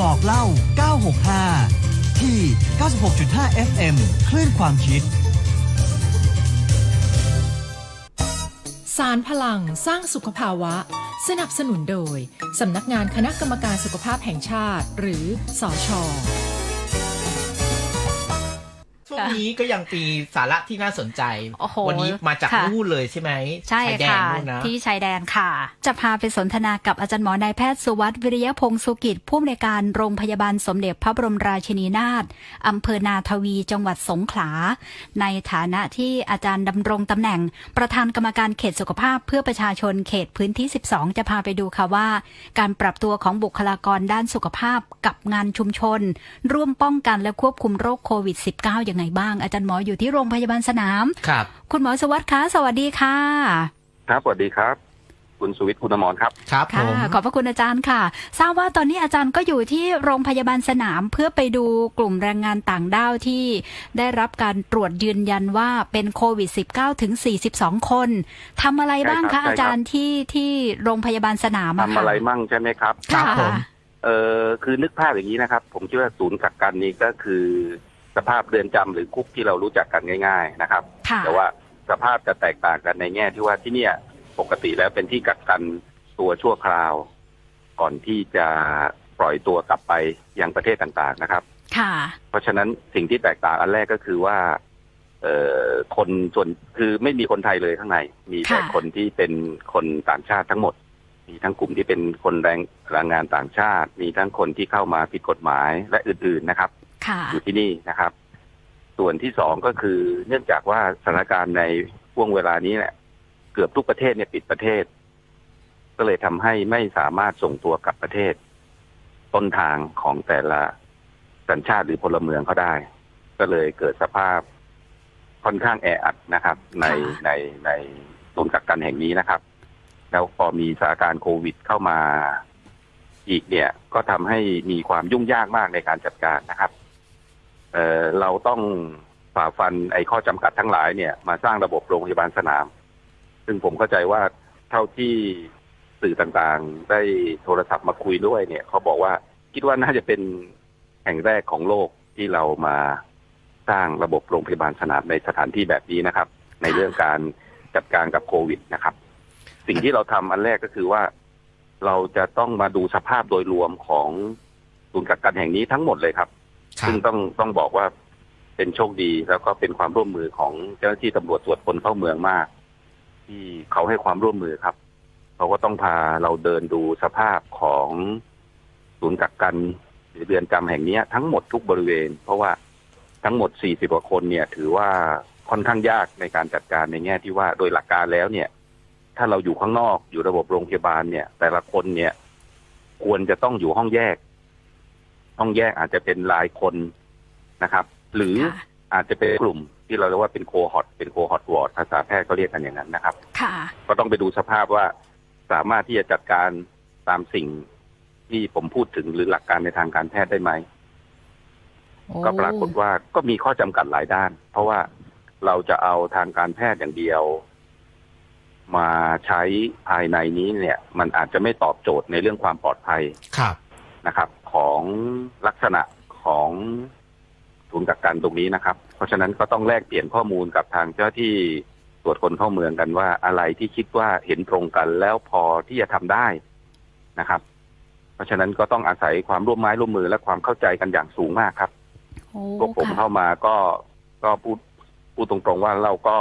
บอกเล่า 965 ที่ 96.5 FM คลื่นความคิด สารพลังสร้างสุขภาวะ สนับสนุนโดย สำนักงานคณะกรรมการสุขภาพแห่งชาติ หรือสอชอ งนี้ก็ยังมีสาระที่น่าสนใจโอ้โหวันนี้มาจากค่ะนู่นเลยใช่ไหมใช่ชายแดนค่ะนู่นนะที่ชายแดนค่ะ จะพาไปสนทนากับอาจารย์หมอนายแพทย์สุวัสดิ์วิริยพงศ์สุกิจผู้อำนวยการโรงพยาบาลสมเด็จพระบรมราชินีนาถอำเภอนาทวีจังหวัดสงขลา ในฐานะที่อาจารย์ดำรงตำแหน่ง ประธานกรรมการเขตสุขภาพเพื่อประชาชนเขตพื้นที่ 12 จะพาไปดูค่ะว่า การปรับตัวของบุคลากรด้านสุขภาพกับงานชุมชน ร่วมป้องกันและควบคุมโรคโควิด -19 ยังไงบ้าง อาจารย์หมออยู่ที่โรงพยาบาลสนาม ครับ คุณหมอสวัสดิ์คะสวัสดีค่ะ ครับสวัสดีครับ คุณสุวิทย์คุณอมรครับ ครับผค่ะม ขอบพระคุณอาจารย์ค่ะ ทราบว่าตอนนี้อาจารย์ก็อยู่ที่โรงพยาบาลสนามเพื่อไปดูกลุ่มแรงงานต่างด้าวที่ได้รับการตรวจยืนยันว่าเป็นโควิด -19 ถึง 42 คนทำอะไรบ้างใช่ครัคะบ อาจารย์ที่ที่โรงพยาบาลสนามอะทำค่ะอะไรมั่งใช่ไหมครับ ครับค่ะผม เออคือนึกภาพอย่างนี้นะครับ ผมคิดว่าศูนย์กักกันนี้ก็คือ สภาพเรือนจำหรือคุกที่เรารู้จักกันง่าย ๆนะครับค่ะแต่ว่าสภาพจะแตกต่างกันในแง่ที่ว่าที่เนี่ยปกติแล้วเป็นที่กักกันตัวชั่วคราว ก่อนที่จะปล่อยตัวกลับไปยังประเทศต่างๆนะครับ ค่ะ เพราะฉะนั้นสิ่งที่แตกต่างอันแรกก็คือว่า เอ่อคนส่วนคือไม่มีคนไทยเลยข้างใน มีแต่ค่ะคนที่เป็นคนต่างชาติทั้งหมด มีทั้งกลุ่มที่เป็นคนแรงแรงงานต่างชาติ มีทั้งคนที่เข้ามาผิดกฎหมายและอื่น ๆนะครับค่ะ อยู่ที่นี่นะครับ ส่วนที่สองก็คือเนื่องจากว่าสถานการณ์ในช่วงเวลานี้เนี่ยเกือบทุกประเทศเนี่ยปิดประเทศ ก็เลยทำให้ไม่สามารถส่งตัวกลับประเทศ ต้นทางของแต่ละสัญชาติหรือพลเมืองเขาได้ ก็เลยเกิดสภาพค่อนข้างแออัดนะครับ ในค่ะในในศูนย์กักกันแห่งนี้นะครับ แล้วพอมีสถานการณ์โควิดเข้ามาอีกเนี่ยก็ทำให้มีความยุ่งยากมากในการจัดการนะครับ เเราต้องฝ่าฟันไอ้ข้อจำกัดทั้งหลายเนี่ย มาสร้างระบบโรงพยาบาลสนาม ซึ่งผมเข้าใจว่าเท่าที่สื่อต่างๆ ได้โทรศัพท์มาคุยด้วยเนี่ยเขาบอกว่าคิดว่าน่าจะเป็นแห่งแรกของโลกที่เรามาสร้างระบบโรงพยาบาลสนามในสถานที่แบบนี้นะครับ ในเรื่องการจัดการกับโควิดนะครับ สิ่งที่เราทำอันแรกก็คือว่า เราจะต้องมาดูสภาพโดยรวมของศูนย์กักกันแห่งนี้ทั้งหมดเลยครับ ซึ่งต้องต้องบอกว่าเป็นโชคดีแล้วก็เป็นความร่วมมือของเจ้าหน้าที่ตำรวจตรวจคนเข้าเมืองมาก ที่เขาให้ความร่วมมือครับเขาก็ต้องพาเราเดินดูสภาพของศูนย์กักกันหรือเรือนจำแห่งนี้ทั้งหมดทุกบริเวณ เพราะว่าทั้งหมด 40 กว่าคนเนี่ย ถือว่าค่อนข้างยากในการจัดการในแง่ที่ว่าโดยหลักการแล้วเนี่ย ถ้าเราอยู่ข้างนอกอยู่ระบบโรงพยาบาลเนี่ย แต่ละคนเนี่ย ควรจะต้องอยู่ห้องแยก ห้องแยกอาจจะเป็นรายคนนะครับ หรือค่ะอาจจะเป็นกลุ่มที่เราเรียกว่าเป็นโคฮอตเป็นโคฮอตวอร์ดภาษาแพทย์เขาเรียกกันอย่างนั้นนะครับค่ะก็ต้องไปดูสภาพว่าสามารถที่จะจัดการตามสิ่งที่ผมพูดถึงหรือหลักการในทางการแพทย์ได้ไหม ก็ปรากฏว่าก็มีข้อจำกัดหลายด้าน เพราะว่าเราจะเอาทางการแพทย์อย่างเดียว มาใช้ภายในนี้เนี่ย มันอาจจะไม่ตอบโจทย์ในเรื่องความปลอดภัยครับนะครับ ของลักษณะของศูนย์กักกันตรงนี้นะครับ เพราะฉะนั้นก็ต้องแลกเปลี่ยนข้อมูลกับทางเจ้าที่ตรวจคนเข้าเมืองกันว่าอะไรที่คิดว่าเห็นตรงกันแล้วพอที่จะทำได้นะครับ เพราะฉะนั้นก็ต้องอาศัยความร่วมไม้ร่วมมือและความเข้าใจกันอย่างสูงมากครับโอ้พวกผมค่ะเข้ามาก็ก็พูดพูดตรงๆว่าเราก็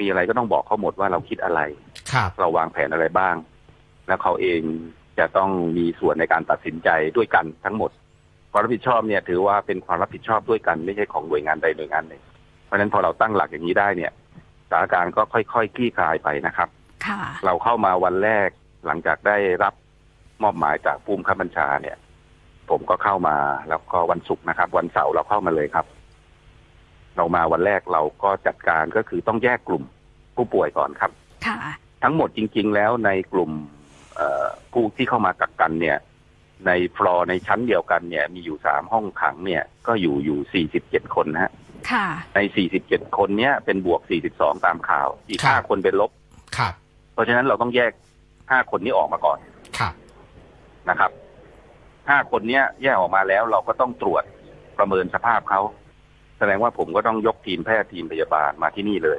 มีอะไรก็ต้องบอกเขาหมดว่าเราคิดอะไรครับเราวางแผนอะไรบ้าง แล้วเขาเอง จะต้องมีส่วนในการตัดสินใจด้วยกันทั้งหมดความรับผิดชอบเนี่ยถือว่าเป็นความรับผิดชอบด้วยกันไม่ใช่ของหน่วยงานใดหน่วยงานหนึ่งเพราะฉะนั้นพอเราตั้งหลักอย่างนี้ได้เนี่ยสถานการณ์ก็ค่อยๆคลี่คลายไปนะครับค่ะเราเข้ามาวันแรกหลังจากได้รับมอบหมายจากผู้บังคับบัญชาเนี่ย ผมก็เข้ามาแล้วก็วันศุกร์นะครับ วันเสาร์เราเข้ามาเลยครับ เรามาวันแรกเราก็จัดการก็คือต้องแยกกลุ่มผู้ป่วยก่อนครับค่ะทั้งหมดจริง ๆ แล้วในกลุ่มเอ่อ ผู้ที่เข้ามากักกันเนี่ย ในฟลอร์ในชั้นเดียวกันเนี่ย มีอยู่สามห้องขังเนี่ย ก็อยู่อยู่สี่สิบเจ็ดคนนะฮะค่ะในสี่สิบเจ็ดคนเนี้ยเป็นบวกสี่สิบสองตามข่าว อีกครับห้าคนเป็นลบครับ เพราะฉะนั้นเราต้องแยกห้าคนนี้ออกมาก่อนครับนะครับห้าคนเนี้ยแยกออกมาแล้วเราก็ต้องตรวจประเมินสภาพเขาแสดงว่าผมก็ต้องยกทีมแพทย์ทีมพยาบาลมาที่นี่เลย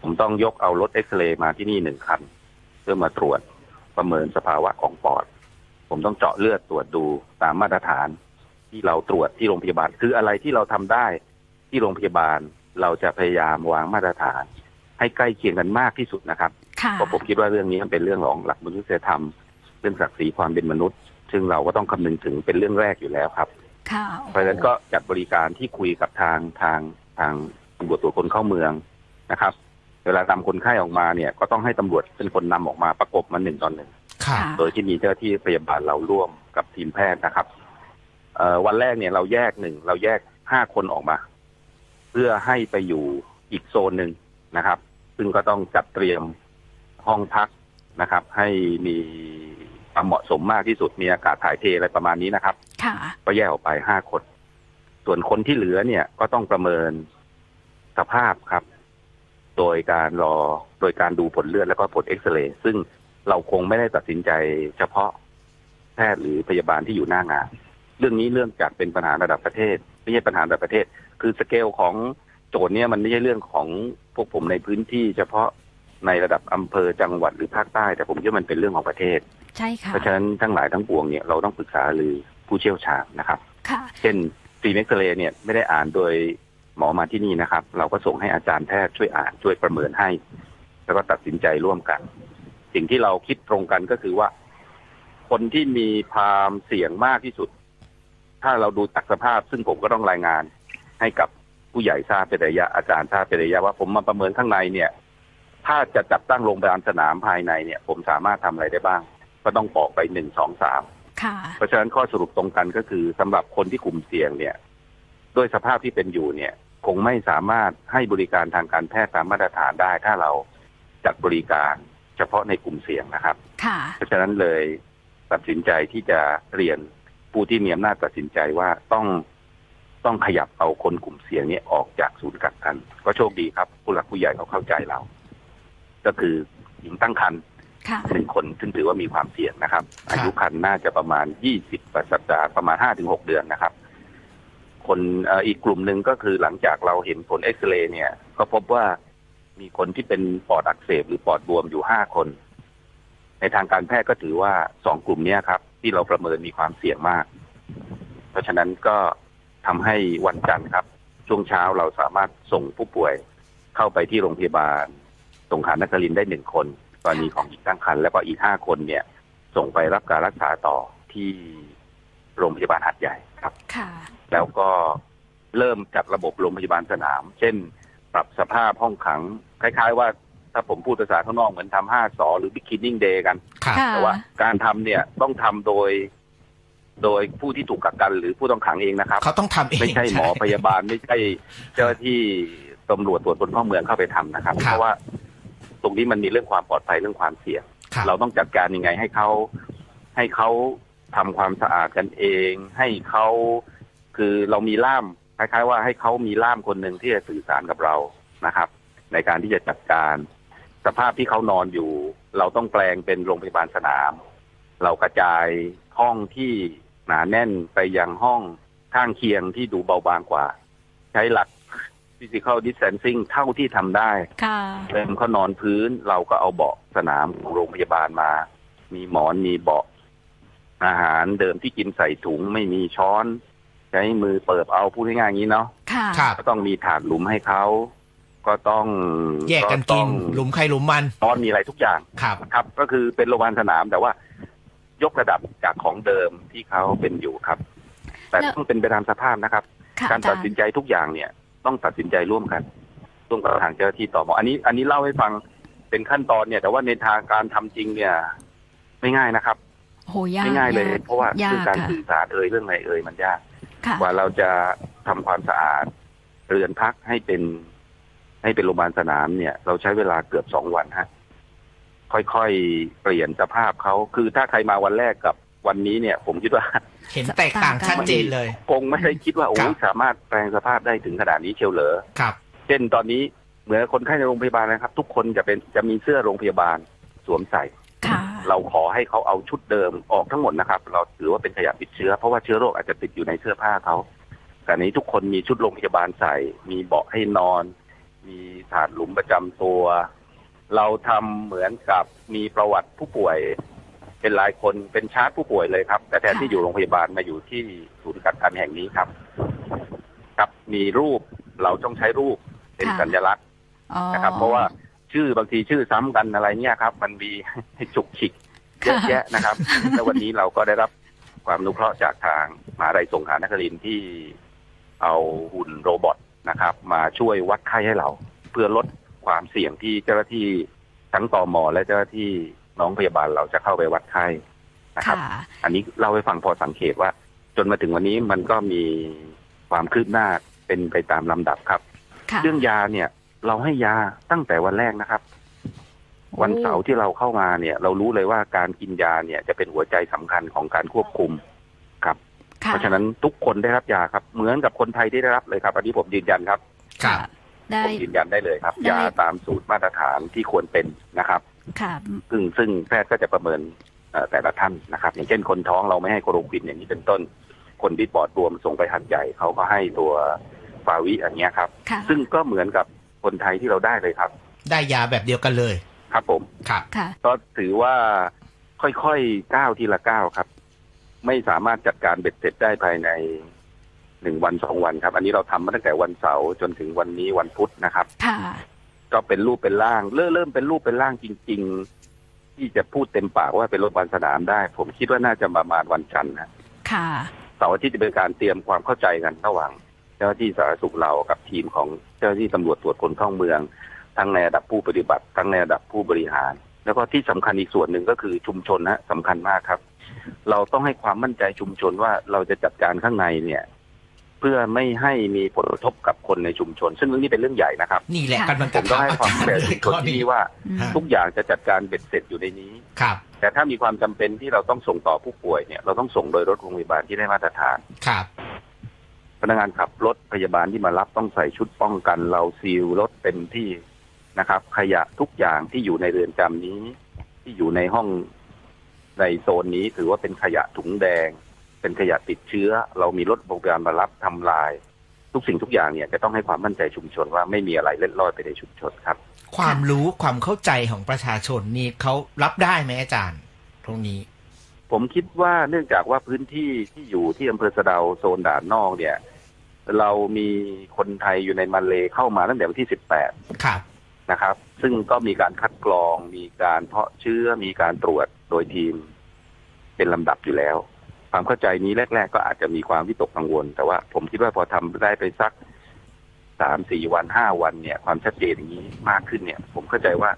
ผมต้องยกเอารถเอ็กซเรย์มาที่นี่หนึ่งคัน เพื่อมาตรวจ ประเมินสภาวะของปอด ผมต้องเจาะเลือดตรวจดูตามมาตรฐาน ที่เราตรวจที่โรงพยาบาล คืออะไรที่เราทำได้ที่โรงพยาบาลเราจะพยายามวางมาตรฐาน ให้ใกล้เคียงกันมากที่สุดนะครับค่ะเพราะผมคิดว่าเรื่องนี้มันเป็นเรื่องของหลักมนุษยธรรม เรื่องศักดิ์ศรีความเป็นมนุษย์ ซึ่งเราก็ต้องคำนึงถึงเป็นเรื่องแรกอยู่แล้วครับค่ะเพราะฉะนั้นก็จัดบริการที่คุยกับทางทางทางตำรวจตรวจคนเข้าเมืองนะครับ เวลานำคนไข้ออกมาเนี่ย ก็ต้องให้ตำรวจเป็นคนนำออกมาประกบมันหนึ่งต่อหนึ่งค่ะค่ะโดยที่มีเจ้าหน้าที่พยาบาลเราร่วมกับทีมแพทย์นะครับเอ่อวันแรกเนี่ยเราแยกหนึ่งเราแยกห้าคนออกมา เพื่อให้ไปอยู่อีกโซนหนึ่งนะครับ ซึ่งก็ต้องจัดเตรียมห้องพักนะครับ ให้มีความเหมาะสมมากที่สุดมีอากาศถ่ายเทอะไรประมาณนี้นะครับค่ะก็แยกออกไปห้าคน ส่วนคนที่เหลือเนี่ยก็ต้องประเมินสภาพครับ โดยการรอโดยการดูผลเลือดแล้วก็ผลเอ็กซเรย์ซึ่งเราคงไม่ได้ตัดสินใจเฉพาะแพทย์หรือพยาบาลที่อยู่หน้างาน เรื่องนี้เรื่องจากเป็นปัญหาระดับประเทศ ไม่ใช่ปัญหาระดับประเทศ คือสเกลของโจทย์เนี่ยมันไม่ใช่เรื่องของพวกผมในพื้นที่ เฉพาะในระดับอำเภอจังหวัดหรือภาคใต้ แต่ผมคิดว่ามันเป็นเรื่องของประเทศ ใช่ค่ะเพราะฉะนั้นทั้งหลายทั้งปวงเนี่ยเราต้องปรึกษาหรือผู้เชี่ยวชาญนะครับค่ะเช่นฟิล์มเอ็กซเรย์เนี่ยไม่ได้อ่านโดย หมอมาที่นี่นะครับ เราก็ส่งให้อาจารย์แพทย์ช่วยอ่านช่วยประเมินให้ แล้วก็ตัดสินใจร่วมกัน สิ่งที่เราคิดตรงกันก็คือว่า คนที่มีความเสี่ยงมากที่สุด ถ้าเราดูจากสภาพ ซึ่งผมก็ต้องรายงานให้กับผู้ใหญ่ทราบเป็นระยะอาจารย์ทราบเป็นระยะว่าผมมาประเมินข้างในเนี่ย ถ้าจะจัดตั้งโรงพยาบาลสนามภายในเนี่ย ผมสามารถทำอะไรได้บ้าง ก็ต้องบอกไปหนึ่งสองสามค่ะเพราะฉะนั้นข้อสรุปตรงกันก็คือสำหรับคนที่กลุ่มเสี่ยงเนี่ย ด้วยสภาพที่เป็นอยู่เนี่ย คงไม่สามารถให้บริการทางการแพทย์ตามมาตรฐานได้ ถ้าเราจัดบริการเฉพาะในกลุ่มเสี่ยงนะครับค่ะเพราะฉะนั้นเลยตัดสินใจที่จะเรียนผู้ที่มีอำนาจตัดสินใจว่าต้องต้องขยับเอาคนกลุ่มเสี่ยงเนี้ออกจากศูนย์กักกัน ก็โชคดีครับ ผู้หลักผู้ใหญ่เขาเข้าใจเรา ก็คือหญิงตั้งครรภ์ค่ะหนึ่งคนซึ่งถือว่ามีความเสี่ยงนะครับ อายุคันน่าจะประมาณยี่สิบสัปดาห์ประมาณห้าถึงหกเดือนนะครับ คนอีกกลุ่มหนึ่งก็คือหลังจากเราเห็นผลเอ็กซเรย์เนี่ย ก็พบว่ามีคนที่เป็นปอดอักเสบหรือปอดบวมอยู่ห้าคน ในทางการแพทย์ก็ถือว่าสองกลุ่มเนี้ยครับ ที่เราประเมินมีความเสี่ยงมาก เพราะฉะนั้นก็ทำให้วันจันทร์ครับ ช่วงเช้าเราสามารถส่งผู้ป่วยเข้าไปที่โรงพยาบาลสงขลานครินได้หนึ่งคนกรณีของหญิงตั้งครรภ์แล้วก็อีกห้าคนเนี่ย ส่งไปรับการรักษาต่อที่โรงพยาบาลหัดใหญ่ครับ ค่ะ แล้วก็เริ่มจัดระบบโรงพยาบาลสนาม เช่น ปรับสภาพห้องขัง คล้าย ๆ ว่าถ้าผมพูดภาษาข้างนอกเหมือนทำห้าสอหรือ beginning day กันค่ะค่ะแต่ว่าการทำเนี่ยต้องทำโดย โดยผู้ที่ถูกกักกันหรือผู้ต้องขังเองนะครับ เขาต้องทำเอง ไม่ใช่หมอพยาบาลไม่ใช่เจ้าหน้าที่ตำรวจตรวจคนเข้าเมืองเข้าไปทำนะครับครับ เพราะว่าตรงนี้มันมีเรื่องความปลอดภัยเรื่องความเสี่ยงครับเราต้องจัดการยังไงให้เขาให้เขาทำความสะอาดกันเอง ให้เขา คือเรามีล่ามคล้ายๆ ว่าให้เขามีล่ามคนหนึ่งที่จะสื่อสารกับเรานะครับ ในการที่จะจัดการ สภาพที่เขานอนอยู่ เราต้องแปลงเป็นโรงพยาบาลสนาม เรากระจายห้องที่หนาแน่นไปยังห้องข้างเคียงที่ดูเบาบางกว่า ใช้หลัก physical distancing เท่าที่ทำได้ค่ะเริ่มเขานอนพื้นเราก็เอาเบาะสนามของโรงพยาบาลมา มีหมอนมีเบาะอาหารเดิมที่กินใส่ถุงไม่มีช้อน ใช้มือเปิบเอาพูดง่ายๆอย่างนี้เนาะค่ะ ครับก็ต้องมีถาดหลุมให้เขาก็ต้องแยกกันกินต้องหลุมใครหลุมมันนอนมีอะไรทุกอย่างครับ ครับ ก็คือเป็นโรงพยาบาลสนามแต่ว่า ยกระดับจากของเดิมที่เขาเป็นอยู่ครับ แต่แล้ว ต้องเป็นไปตามสภาพนะครับ ค่ะการอาจาตัดรสินย์ใจทุกอย่างเนี่ย ต้องตัดสินใจร่วมกัน ร่วมกับทางเจ้าหน้าที่ต่อมอันนี้ อันนี้เล่าให้ฟังเป็นขั้นตอนเนี่ย แต่ว่าในทางการทำจริงเนี่ย ไม่ง่ายนะครับ โหยากไม่ง่ายเลยกเพราะว่ายาเรื่องการกค่ะ สื่อสารเอ่ยเรื่องอะไรเอ่ยมันยากค่ะก ว่าเราจะทำความสะอาดเรือนพักให้เป็น ให้เป็นโรงพยาบาลสนามเนี่ย เราใช้เวลาเกือบสองวันฮะค่อยๆเปลี่ยนสภาพเขาคือถ้าใครมาวันแรกกับวันนี้เนี่ย ผมคิดว่า เห็นแตกต่างชัดเจนเลยคงไม่ได้คิดว่าโอ้ครัยบสามารถแปลงสภาพได้ถึงขนาดนี้เชียวเหรอครับ เช่นตอนนี้เหมือนคนไข้ในโรงพยาบาลนะครับ ทุกคนจะเป็นจะมีเสื้อโรงพยาบาลสวมใส่ค่ะ เราขอให้เขาเอาชุดเดิมออกทั้งหมดนะครับ เราถือว่าเป็นขยะติดเชื้อ เพราะว่าเชื้อโรคอาจจะติดอยู่ในเสื้อผ้าเขาแต่นี้ทุกคนมีชุดโรงพยาบาลใส่ มีเบาะให้นอน มีถาดหลุมประจำตัว เราทำเหมือนกับมีประวัติผู้ป่วย เป็นรายคนเป็นชาร์ตผู้ป่วยเลยครับ แต่แทนที่อยู่โรงพยาบาลมาอยู่ที่ศูนย์กักกันแห่งนี้ครับ ครับมีรูปเราต้องใช้รูปเป็นค่ะสัญลักษณ์อ๋อนะครับ เพราะว่า ชื่อบางทีชื่อซ้ำกันอะไรเนี่ยครับ มันมีให้จุกฉิกเยอะค่ะแยะนะครับ แล้ววันนี้เราก็ได้รับความอนุเคราะห์จากทางมหาลัยสงขลานครินทร์ที่เอาหุ่นโรบอทนะครับ มาช่วยวัดไข้ให้เรา เพื่อลดความเสี่ยงที่เจ้าหน้าที่ทั้งตมและเจ้าหน้าที่น้องพยาบาลเราจะเข้าไปวัดไข้นะครับค่ะอันนี้เล่าให้ฟังพอสังเกตว่า จนมาถึงวันนี้มันก็มีความคืบหน้าเป็นไปตามลำดับครับค่ะเรื่องยาเนี่ย เราให้ยาตั้งแต่วันแรกนะครับ วันเสาร์ที่เราเข้ามาเนี่ย เรารู้เลยว่าการกินยาเนี่ยจะเป็นหัวใจสำคัญของการควบคุมครับค่ะเพราะฉะนั้นทุกคนได้รับยาครับ เหมือนกับคนไทยที่ได้รับเลยครับ อันนี้ผมยืนยันครับครับได้ผมยืนยันได้เลยครับได้ยาตามสูตรมาตรฐานที่ควรเป็นนะครับค่ะซึ่งซึ่งแพทย์ก็จะประเมินเอ่อแต่ละท่านนะครับ อย่างเช่นคนท้องเราไม่ให้โคโรควินอย่างนี้เป็นต้น คนที่ปอดบวมส่งไปหัดใหญ่เขาก็ให้ตัวฟาวิอย่างเงี้ยครับค่ะซึ่งก็เหมือนกับ คนไทยที่เราได้เลยครับ ได้ยาแบบเดียวกันเลยครับผมครับค่ะ ก็ถือว่าค่อยๆก้าวทีละก้าวครับ ไม่สามารถจัดการเบ็ดเสร็จได้ภายในหนึ่งวันสองวันครับ อันนี้เราทำมาตั้งแต่วันเสาร์จนถึงวันนี้วันพุธนะครับ ค่ะ ก็เป็นรูปเป็นร่าง เริ่มเริ่มเป็นรูปเป็นร่างจริง ๆ ที่จะพูดเต็มปากว่าเป็นโรงพยาบาลสนามได้ ผมคิดว่าน่าจะประมาณวันจันทร์นะค่ะเสาร์อาทิตย์จะเป็นการเตรียมความเข้าใจกันระหว่าง เจ้าหน้าที่สาธารณสุขเรากับทีมของเจ้าหน้าที่ตำรวจตรวจคนเข้าเมือง ทั้งในระดับผู้ปฏิบัติ ทั้งในระดับผู้บริหาร แล้วก็ที่สำคัญอีกส่วนหนึ่งก็คือชุมชนนะสำคัญมากครับ เราต้องให้ความมั่นใจชุมชนว่าเราจะจัดการข้างในเนี่ย เพื่อไม่ให้มีผลกระทบกับคนในชุมชน ซึ่งเรื่องนี้เป็นเรื่องใหญ่นะครับนี่แหละค่ะกำลังผจะมต้องถามให้อาความจารย์แก่เลชุยมชข้อนที่นี้นี่ว่าอืมฮะทุกอย่างจะจัดการเบ็ดเสร็จอยู่ในนี้ครับแต่ถ้ามีความจำเป็นที่เราต้องส่งต่อผู้ป่วยเนี่ยเราต้องส่งโดยรถโรงพยาบาลที่ได้มาตรฐาน ครับ พนักงานขับรถพยาบาลที่มารับต้องใส่ชุดป้องกัน เราซีลรถเต็มที่นะครับ ขยะทุกอย่างที่อยู่ในเรือนจำนี้ ที่อยู่ในห้องในโซนนี้ถือว่าเป็นขยะถุงแดง เป็นขยะติดเชื้อ เรามีรถพยาบาลมารับทำลาย ทุกสิ่งทุกอย่างเนี่ยจะต้องให้ความมั่นใจชุมชนว่าไม่มีอะไรเล็ดลอดไปในชุมชนครับ ความรู้ความเข้าใจของประชาชนนี่เขารับได้ไหมอาจารย์ ตรงนี้ ผมคิดว่าเนื่องจากว่าพื้นที่ที่อยู่ที่อำเภอสะเดาโซนด่านนอกเนี่ย เรามีคนไทยอยู่ในมาเลเข้ามาตั้งแต่วันที่18ครับนะครับ ซึ่งก็มีการคัดกรองมีการเพาะเชื้อมีการตรวจโดยทีม เป็นลำดับอยู่แล้ว ความเข้าใจนี้แรก ๆ ก็อาจจะมีความวิตกกังวล แต่ว่าผมคิดว่าพอทำได้ไปสักสามสี่วันห้าวันเนี่ย ความชัดเจนอย่างนี้มากขึ้นเนี่ย ผมเข้าใจว่า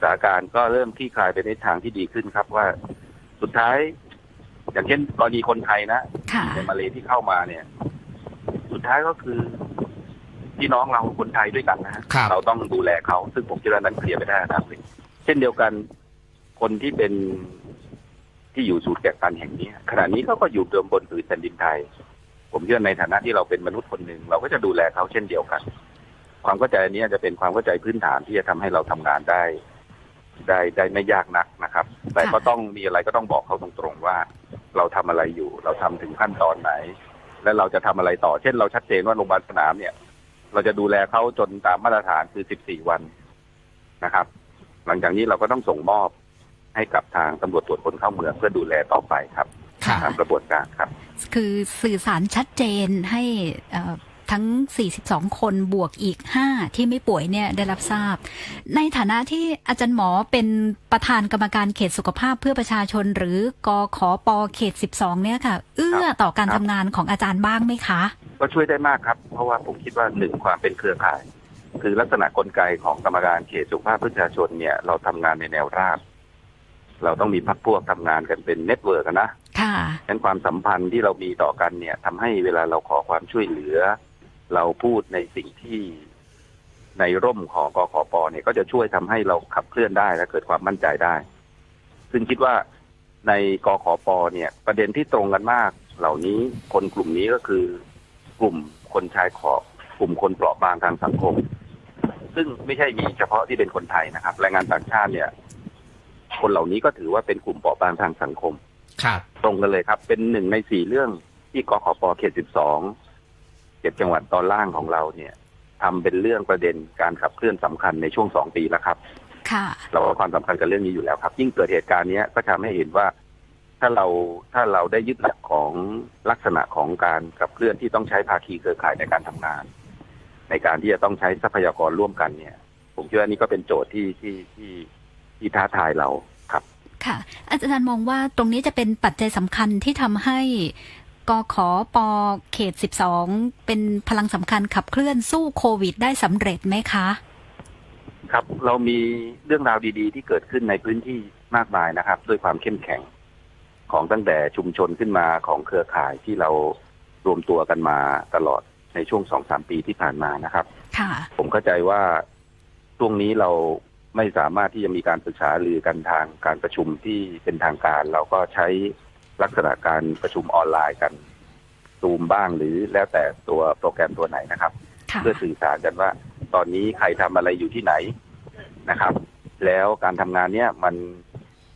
สถานการณ์ก็เริ่มที่คลายไปในทางที่ดีขึ้นครับว่าสุดท้าย อย่างเช่นกรณีคนไทยนะค่ะในมาเลที่เข้ามาเนี่ยสุด ท้ายก็คือพี่น้องเราคนไทยด้วยกันนะฮะครับ เราต้องดูแลเขาซึ่งผมคิดว่านั้นเคลียร์ไปได้นะครับเช่นเดียวกันคนที่เป็นที่อยู่สูตรแก่กันแห่งนี้ ขณะนี้เขาก็อยู่เดิมบนผืนแผ่นดินไทย ผมเชื่อในฐานะที่เราเป็นมนุษย์คนหนึ่งเราก็จะดูแลเขาเช่นเดียวกัน ความเข้าใจอันนี้จะเป็นความเข้าใจพื้นฐานที่จะทำให้เราทำงานได้ ได้ได้ไม่ยากนักนะครับ แต่ค่ะก็ต้องมีอะไรก็ต้องบอกเขาตรงๆว่า เราทำอะไรอยู่ เราทำถึงขั้นตอนไหน และเราจะทำอะไรต่อ เช่นเราชัดเจนว่าโรงพยาบาลสนามเนี่ย เราจะดูแลเขาจนตามมาตรฐานคือ 14 วันนะครับ หลังจากนี้เราก็ต้องส่งมอบให้กับทางตำรวจตรวจคนเข้าเมืองเพื่อดูแลต่อไปครับครับตามกระบวนการครับ คือสื่อสารชัดเจนให้เอ่อ ทั้ง 42 คนบวกอีก 5 ที่ไม่ป่วยเนี่ยได้รับทราบ ในฐานะที่อาจารย์หมอเป็นประธานกรรมการเขตสุขภาพเพื่อประชาชน หรือกขอปเขต 12 เนี่ยค่ะ เอื้อต่อการครับทำงานของอาจารย์บ้างไหมคะ ก็ช่วยได้มากครับ เพราะว่าผมคิดว่าหนึ่งความเป็นเครือข่าย คือลักษณะกลไกของกรรมการเขตสุขภาพประชาชนเนี่ยเราทำงานในแนวราบเราต้องมีพักพวกทำงานกันเป็นเน็ตเวิร์กนะ ค่ะฉะนั้นความสัมพันธ์ที่เรามีต่อกันเนี่ยทำให้เวลาเราขอความช่วยเหลือ เราพูดในสิ่งที่ในร่มของกขปเนี่ย ก็จะช่วยทำให้เราขับเคลื่อนได้และเกิดความมั่นใจได้ ซึ่งคิดว่าในกขปเนี่ย ประเด็นที่ตรงกันมาก เหล่านี้คนกลุ่มนี้ก็คือกลุ่มคนชายขอบกลุ่มคนเปราะบางทางสังคม ซึ่งไม่ใช่มีเฉพาะที่เป็นคนไทยนะครับแรงงานต่างชาติเนี่ย คนเหล่านี้ก็ถือว่าเป็นกลุ่มเปราะบางทางสังคมครับตรงกันเลยครับ เป็นหนึ่งในสี่เรื่องที่กขปเขต12 เจ็ดจังหวัดตอนล่างของเราเนี่ยทำเป็นเรื่องประเด็นการขับเคลื่อนสำคัญในช่วงสองปีแล้วครับ ค่ะ เราให้ความสำคัญกับเรื่องนี้อยู่แล้วครับ ยิ่งเกิดเหตุการณ์เนี้ยก็ทำให้เห็นว่า ถ้าเราถ้าเราได้ยึดหลักของลักษณะของการขับเคลื่อนที่ต้องใช้ภาคีเครือข่ายในการทำงาน ในการที่จะต้องใช้ทรัพยากรร่วมกันเนี่ย ผมคิดว่านี่ก็เป็นโจทย์ที่ที่ที่ที่ท้าทายเราครับค่ะอาจารย์มองว่าตรงนี้จะเป็นปัจจัยสำคัญที่ทำให้ กขปเขต 12 เป็นพลังสำคัญขับเคลื่อนสู้โควิดได้สำเร็จไหมคะ ครับเรามีเรื่องราวดีๆ ที่เกิดขึ้นในพื้นที่มากมายนะครับ ด้วยความเข้มแข็งของตั้งแต่ชุมชนขึ้นมาของเครือข่ายที่เรารวมตัวกันมาตลอดในช่วงสองสามปีที่ผ่านมานะครับ ค่ะ ผมเข้าใจว่าช่วงนี้เราไม่สามารถที่จะมีการปรึกษาหรือกันทางการประชุมที่เป็นทางการ เราก็ใช้ ลักษณะการประชุมออนไลน์กันซูมบ้างหรือแล้วแต่ตัวโปรแกรมตัวไหนนะครับค่ะเพื่อสื่อสารกันว่า ตอนนี้ใครทำอะไรอยู่ที่ไหนนะครับ แล้วการทำงานเนี้ยมัน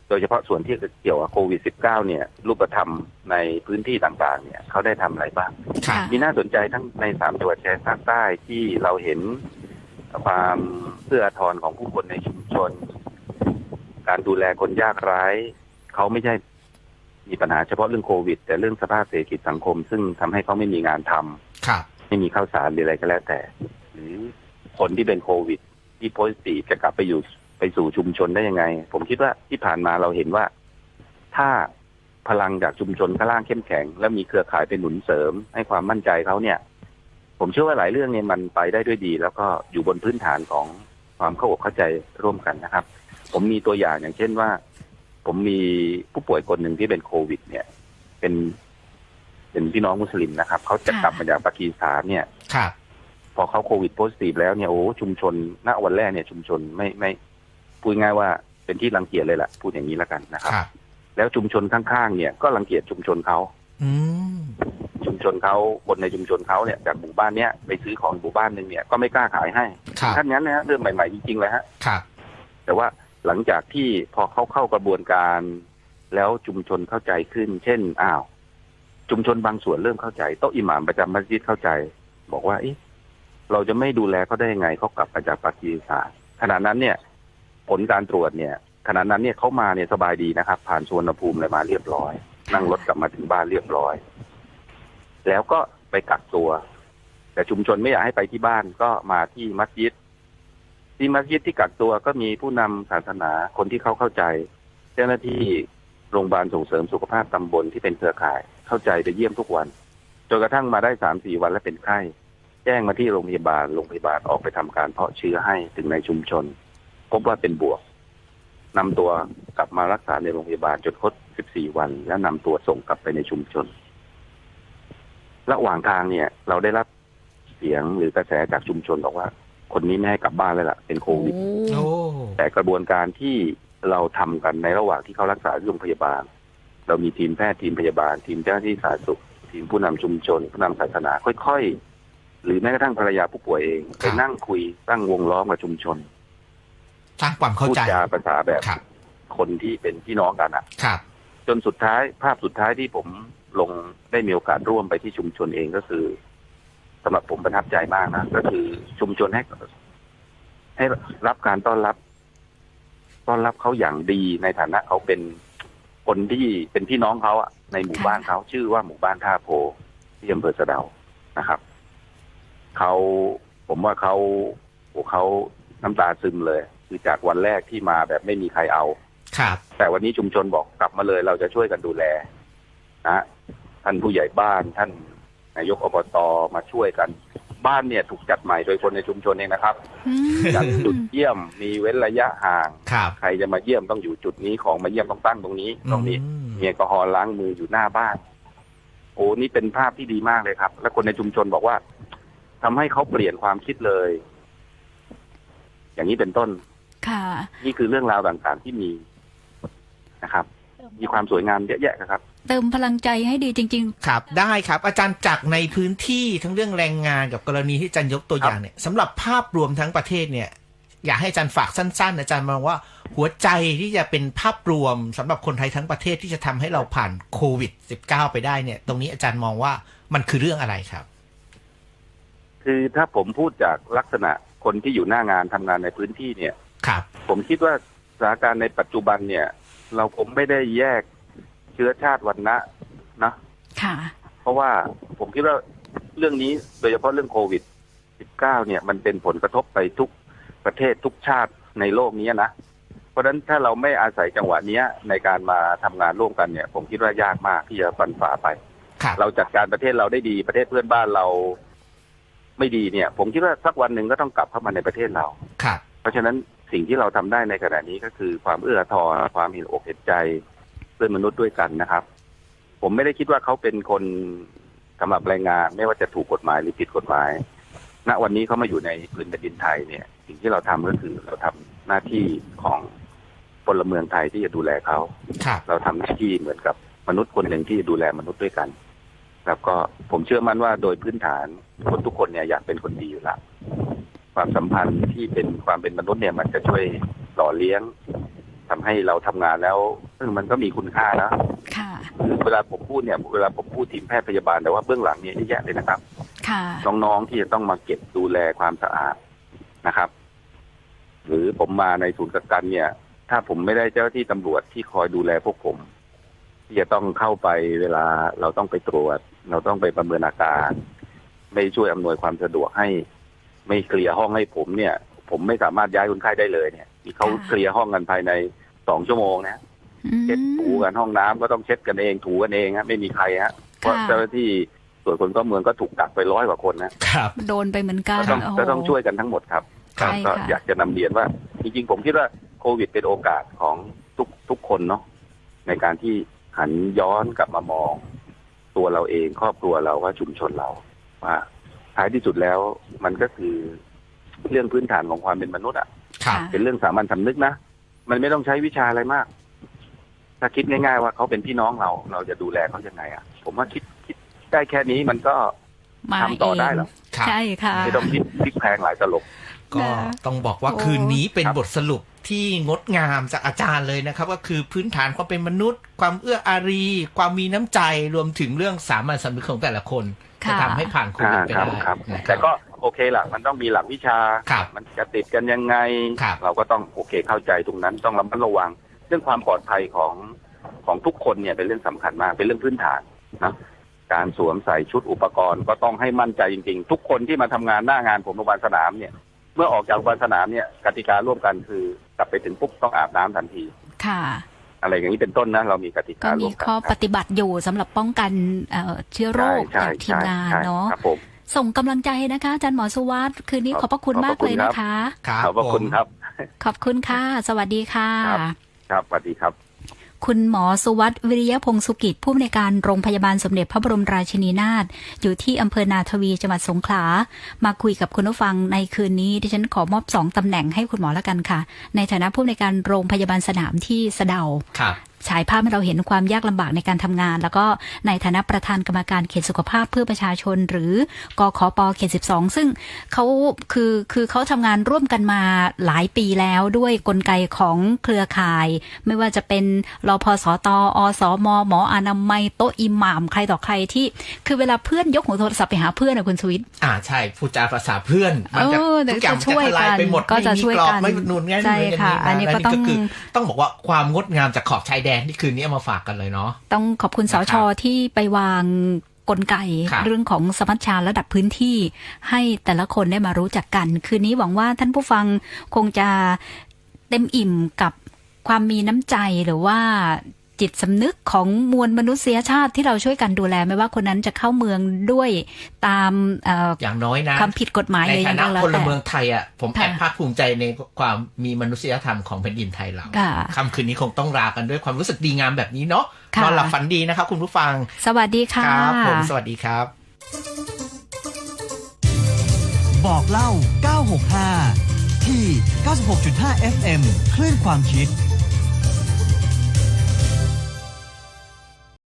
โดยเฉพาะส่วนที่เกี่ยวกับโควิด -19 เนี่ย รูปธรรมในพื้นที่ต่างๆ เนี่ยเขาได้ทำอะไรบ้างครับค่ะมีน่าสนใจทั้งในสามจังหวัดชายแดนภาคใต้ที่เราเห็นความเพื่ออาทรของผู้คนในชุมชน การดูแลคนยากไร้เขาไม่ใช่ มีปัญหาเฉพาะเรื่องโควิด แต่เรื่องสภาพเศรษฐกิจสังคม ซึ่งทำให้เขาไม่มีงานทำครับไม่มีข้าวสารหรืออะไรก็แล้วแต่ หรือคนที่เป็นโควิด ที่โพสิทีฟจะกลับไปอยู่ไปสู่ชุมชนได้ยังไง ผมคิดว่าที่ผ่านมาเราเห็นว่า ถ้าพลังจากชุมชนข้างล่างเข้มแข็ง และมีเครือข่ายเป็นหนุนเสริม ให้ความมั่นใจเขาเนี่ย ผมเชื่อว่าหลายเรื่องเนี่ยมันไปได้ด้วยดี แล้วก็อยู่บนพื้นฐานของความเข้าอกเข้าใจร่วมกันนะครับ ผมมีตัวอย่างอย่างเช่นว่า ผมมีผู้ป่วยคนหนึ่งที่เป็นโควิด เนี่ย เป็น เป็นพี่น้องมุสลิมนะครับเขาจะกลับมาจากปากีสถานเนี่ยครับพอเขาโควิดโพสิทีฟแล้วเนี่ยโอ้ชุมชนณวันแรกเนี่ยชุมชนไม่ไม่พูดง่ายว่าเป็นที่รังเกียจเลยแหละพูดอย่างนี้แล้วกันนะครับครับแล้วชุมชนข้างๆเนี่ยก็รังเกียจชุมชนเขาอืมชุมชนเขาคนในชุมชนเขาเนี่ยจากหมู่บ้านเนี้ยไปซื้อของหมู่บ้านหนึ่งเนี่ยก็ไม่กล้าขายให้ครับท่านนั้นนะฮะเรื่องใหม่ๆจริงๆเลยฮะครับแต่ว่า หลังจากที่พอเขาเข้ากระบวนการ แล้วชุมชนเข้าใจขึ้น เช่น อ้าว ชุมชนบางส่วนเริ่มเข้าใจโต๊ะอิหม่ามประจำมัสยิดเข้าใจ บอกว่าเอ๊ะเราจะไม่ดูแลเขาได้ยังไงเขากลับมาจากปากีสถานขณะนั้นเนี่ย ผลการตรวจเนี่ยขณะนั้นเนี่ยเขามาเนี่ยสบายดีนะครับ ผ่านสวนภูมิอะไรมาเรียบร้อย นั่งรถกลับมาถึงบ้านเรียบร้อย แล้วก็ไปกักตัว แต่ชุมชนไม่อยากให้ไปที่บ้านก็มาที่มัสยิด ที่มัสยิดที่กักตัวก็มีผู้นำศาสนาคนที่เขาเข้าใจ เจ้าหน้าที่โรงพยาบาลส่งเสริมสุขภาพตำบลที่เป็นเครือข่ายเข้าใจไปเยี่ยมทุกวันจนกระทั่งมาได้สามสี่วันแล้วเป็นไข้แจ้งมาที่โรงพยาบาลโรงพยาบาลออกไปทำการเพาะเชื้อให้ถึงในชุมชน พบว่าเป็นบวกนำตัวกลับมารักษาในโรงพยาบาลจนครบ14วัน แล้วนำตัวส่งกลับไปในชุมชน ระหว่างทางเนี่ย เราได้รับเสียงหรือกระแสจากชุมชนบอกว่า คนนี้ไม่ให้กลับบ้านเลยล่ะ เป็นโควิด โอ้ แต่กระบวนการที่เราทำกันในระหว่างที่เขารักษาที่โรงพยาบาล เรามีทีมแพทย์ทีมพยาบาล ทีมเจ้าหน้าที่สาธารณสุข ทีมผู้นำชุมชน ผู้นำศาสนาค่อยๆ หรือแม้กระทั่งภรรยาผู้ป่วยเองไปนั่งคุยตั้งวงล้อมกับชุมชนสร้างความเข้าพูดใจจาภาษาแบบครับ คนที่เป็นพี่น้องกันอะ ครับ จนสุดท้ายภาพสุดท้ายที่ผมลงได้มีโอกาสร่วมไปที่ชุมชนเองก็คือ สำหรับผมประทับใจมากนะก็คือชุมชนให้ให้รับการต้อนรับ ต้อนรับเขาอย่างดีในฐานะเขาเป็นคนที่เป็นพี่น้องเขาอะในหมู่บ้านเขาชื่อว่าหมู่บ้านท่าโพที่อำเภอสะเดานะครับเขาผมว่าเขาโอ้เขาน้ำตาซึมเลย คือจากวันแรกที่มาแบบไม่มีใครเอา ครับ แต่วันนี้ชุมชนบอกกลับมาเลย เราจะช่วยกันดูแลนะท่านผู้ใหญ่บ้านท่าน นายกอบตมาช่วยกัน บ้านเนี่ยถูกจัดใหม่โดยคนในชุมชนเองนะครับอืมจัดจุดเยี่ยมมีเว้นระยะห่าง ครับใครจะมาเยี่ยมต้องอยู่จุดนี้ของมาเยี่ยมต้องตั้งตรงนี้ตรงนี้อืมมีแอลกอฮอล์ล้างมืออยู่หน้าบ้าน โอ้นี่เป็นภาพที่ดีมากเลยครับ และคนในชุมชนบอกว่าทำให้เขาเปลี่ยนความคิดเลย อย่างนี้เป็นต้น ค่ะ นี่คือเรื่องราวต่างๆที่มีนะครับ มีความสวยงามเยอะแยะนะครับ เติมพลังใจให้ดีจริง ครับได้ครับ อาจารย์จากในพื้นที่ทั้งเรื่องแรงงานกับกรณีที่อาจารย์ยกตัวอย่างเนี่ยสำหรับภาพรวมทั้งประเทศเนี่ย อยากให้อาจารย์ฝากสั้น ๆ อาจารย์มองว่าหัวใจที่จะเป็นภาพรวมสำหรับคนไทยทั้งประเทศที่จะทำให้เราผ่านโควิด -19 ไปได้เนี่ย ตรงนี้อาจารย์มองว่ามันคือเรื่องอะไรครับ คือถ้าผมพูดจากลักษณะคนที่อยู่หน้างานทำงานในพื้นที่เนี่ย ครับ ผมคิดว่าสถานการณ์ในปัจจุบันเนี่ย เราคงไม่ได้แยก เชื้อชาติวันนะนะค่ะ เพราะว่าผมคิดว่าเรื่องนี้โดยเฉพาะเรื่องโควิด -19 เนี่ย มันเป็นผลกระทบไปทุกประเทศทุกชาติในโลกนี้นะ เพราะฉะนั้นถ้าเราไม่อาศัยจังหวะเนี้ยในการมาทำงานร่วมกันเนี่ย ผมคิดว่ายากมากที่จะฟันฝ่าไปครับเราจัดการประเทศเราได้ดีประเทศเพื่อนบ้านเรา ไม่ดีเนี่ย ผมคิดว่าสักวันหนึ่งก็ต้องกลับเข้ามาในประเทศเราครับเพราะฉะนั้นสิ่งที่เราทำได้ในขณะนี้ก็คือความเอื้ออาทรความเห็นอกเห็นใจ เพื่อนมนุษย์ด้วยกันนะครับ ผมไม่ได้คิดว่าเขาเป็นคนสำหรับแรงงาน ไม่ว่าจะถูกกฎหมายหรือผิดกฎหมาย ณวันนี้เขามาอยู่ในพื้นแผ่นดินไทยเนี่ย สิ่งที่เราทำก็คือเราทำหน้าที่ของพลเมืองไทยที่จะดูแลเขาครับเราทำหน้าที่เหมือนกับมนุษย์คนหนึ่งที่ดูแลมนุษย์ด้วยกันแล้วก็ผมเชื่อมั่นว่าโดยพื้นฐานคนทุกคนเนี่ยอยากเป็นคนดีอยู่และความสัมพันธ์ที่เป็นความเป็นมนุษย์เนี่ยมันจะช่วยหล่อเลี้ยงทำให้เราทำงานแล้ว เออมันก็มีคุณค่านะค่ะคือเวลาผมพูดเนี่ยเวลาผมพูดทีมแพทย์พยาบาลแต่ว่าเบื้องหลังเนี่ยเยอะแยะเลยนะครับ ค่ะ น้องๆที่จะต้องมาเก็บดูแลความสะอาดนะครับ หรือผมมาในศูนย์กักกันเนี่ย ถ้าผมไม่ได้เจ้าหน้าที่ตำรวจที่คอยดูแลพวกผม ที่จะต้องเข้าไปเวลาเราต้องไปตรวจ เราต้องไปประเมินอาการ ไม่ช่วยอำนวยความสะดวกให้ ไม่เคลียร์ห้องให้ผมเนี่ย ผมไม่สามารถย้ายคนไข้ได้เลยเนี่ยที่เขาค่ะเคลียร์ห้องกันภายในสองชั่วโมงนะอืม เช็ดถูกันห้องน้ำก็ต้องเช็ดกันเองถูกันเองฮะไม่มีใครฮะเพราะค่ะเจ้าหน้าที่ส่วนคนก็เมืองก็ถูกกักไปร้อยกว่าคนนะครับโดนไปเหมือนกันก็ต้องโโหก็ต้องช่วยกันทั้งหมดครับใช่ก็ค่ะอยากจะนำเรียนว่า จริงๆ ผมคิดว่าโควิดเป็นโอกาสของทุกทุกคนเนาะในการที่หันย้อนกลับมามอง ตัวเราเองครอบครัวเราว่าชุมชนเราว่าท้ายที่สุดแล้วมันก็คือเรื่องพื้นฐานของความเป็นมนุษย์อะครับเป็นเรื่องสามัญสำนึกนะ มันไม่ต้องใช้วิชาอะไรมาก ถ้าคิดง่ายๆว่าเขาเป็นพี่น้องเรา เราจะดูแลเขายังไงอะผมว่าคิดคิดได้แค่นี้มันก็มาทำต่อได้เหรอเงครับใช่ค่ะไม่ต้องคิดพลิกแพลงหลายตลบก็นะต้องบอกว่าโอ้คืนนี้เป็นครับบทสรุปที่งดงามจากอาจารย์เลยนะครับ ก็คือพื้นฐานความเป็นมนุษย์ ความเอื้ออารี ความมีน้ำใจรวมถึงเรื่องสามัญสำนึกของแต่ละคนค่ะจะทำให้ผ่านโคอ่าวิดไปครับได้ครับนะคแต่รับก็โอเคล่ะมันต้องมีหลักวิชาครับมันจะติดกันยังไงครับเราก็ต้องโอเคเข้าใจตรงนั้นต้องระมัดระวัง เรื่องความปลอดภัยของของทุกคนเนี่ยเป็นเรื่องสำคัญมาก เป็นเรื่องพื้นฐานนะการสวมใส่ชุดอุปกรณ์ก็ต้องให้มั่นใจจริง ๆ ทุกคนที่มาทำงานหน้างานผมโรงพยาบาลสนามเนี่ย เมื่อออกจากโรงพยาบาลสนามเนี่ยกติการ่วมกันคือกลับไปถึงปุ๊บต้องอาบน้ำทันที ค่ะ อะไรอย่างนี้เป็นต้นนะ เรามีกติก็การมีร่วมกันข้อคปรับฏิบัติอยู่สำหรับป้องกันเอ่อเชื้อโรคใช่จากทีมใช่งานใช่เนาะครับผมส่งกำลังใจนะคะอาจารย์หมอสุวัสด์คืนนี้ขอบพระคุณขอบพระมากเลยคุณครับนะคะครับขอบพระคุณผมครับ ขอบคุณค่ะ สวัสดีค่ะ ครับครับสวัสดีครับ คุณหมอสุวัสด์วิริยพงศ์สุกิจ ผู้อำนวยการโรงพยาบาลสมเด็จพระบรมราชินีนาถอยู่ที่อำเภอนาทวีจังหวัดสงขลา มาคุยกับคุณผู้ฟังในคืนนี้ ดิฉันขอมอบสองตำแหน่งให้คุณหมอแล้วกันค่ะ ในฐานะผู้อำนวยการโรงพยาบาลสนามที่สะเดาครับ ฉายภาพให้เราเห็นความยากลำบากในการทำงาน แล้วก็ในฐานะประธานกรรมการเขตสุขภาพเพื่อประชาชน หรือกขปเขต 12 ซึ่งเขาคือคือเขาทำงานร่วมกันมาหลายปีแล้วด้วยกลไกของเครือข่าย ไม่ว่าจะเป็นรพสตอสมหมออนามัยโต๊ะอิหม่ามใครต่อใครที่ คือเวลาเพื่อนยกหูโทรศัพท์ไปหาเพื่อนอะคุณสวิตอ่าใช่พูดจาภาษาเพื่อนมันจะเออเดี๋ยวทุกอย่างจะช่วยจะทลายไปหมดกันก็จะไม่มีช่วยกรอบกันไม่นูนงั้นใช่อย่างค่ะอันนี้ก็ต้องคือต้องบอกว่าความงดงามจากขอบชายแดนที่คืนนี้เอามาฝากกันเลยเนาะต้องขอบคุณสชที่ไปวางกลไกครับเรื่องของสมัชชาระดับพื้นที่ให้แต่ละคนได้มารู้จักกัน คืนนี้หวังว่าท่านผู้ฟังคงจะเต็มอิ่มกับความมีน้ำใจหรือว่า จิตสำนึกของมวลมนุษยชาติที่เราช่วยกันดูแล ไม่ว่าคนนั้นจะเข้าเมืองด้วยตามเอ่ออย่างน้อยนะความผิดกฎหมายในหรือฐายังนะไงแล้วพลแต่เมืองไทยอะผมแอบค่ะภาคภูมิใจในความมีมนุษยธรรมของแผ่นดินไทยเราค่ะค่ำคืนนี้คงต้องลากันด้วยความรู้สึกดีงามแบบนี้เนาะค่ะนอนหลับฝันดีนะครับคุณผู้ฟัง สวัสดีค่ะครับผมสวัสดีครับ บอกเล่า 965 ที่ 96.5 FM คลื่นความคิด